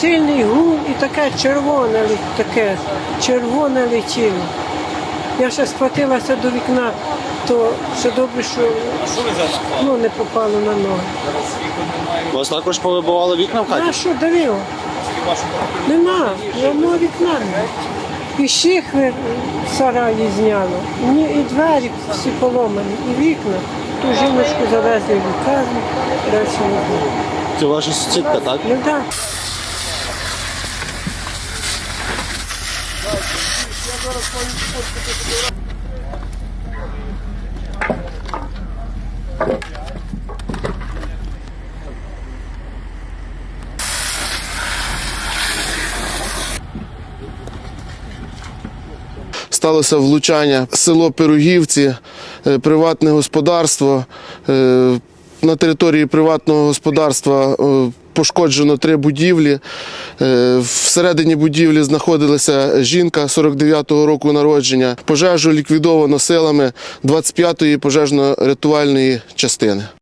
Сильний гул і таке червоне таке червоне летіло. Я ще схватилася до вікна, то ще добре, що ну, не попало на ноги. У вас також повибивали вікна в хаті? А що давило? Нема, ні одного вікна. І шихви в сараї зняло, Ні, і двері всі поломані, і вікна. Ту жіночку завезли в лікарню, далі не було. Це ваша сусідка, так? Ну так. Сталося влучання село Пирогівці, е, приватне господарство. Е, На території приватного господарства е, пошкоджено три будівлі. Е, Всередині будівлі знаходилася жінка 49-го року народження. Пожежу ліквідовано силами 25-ї пожежно-рятувальної частини.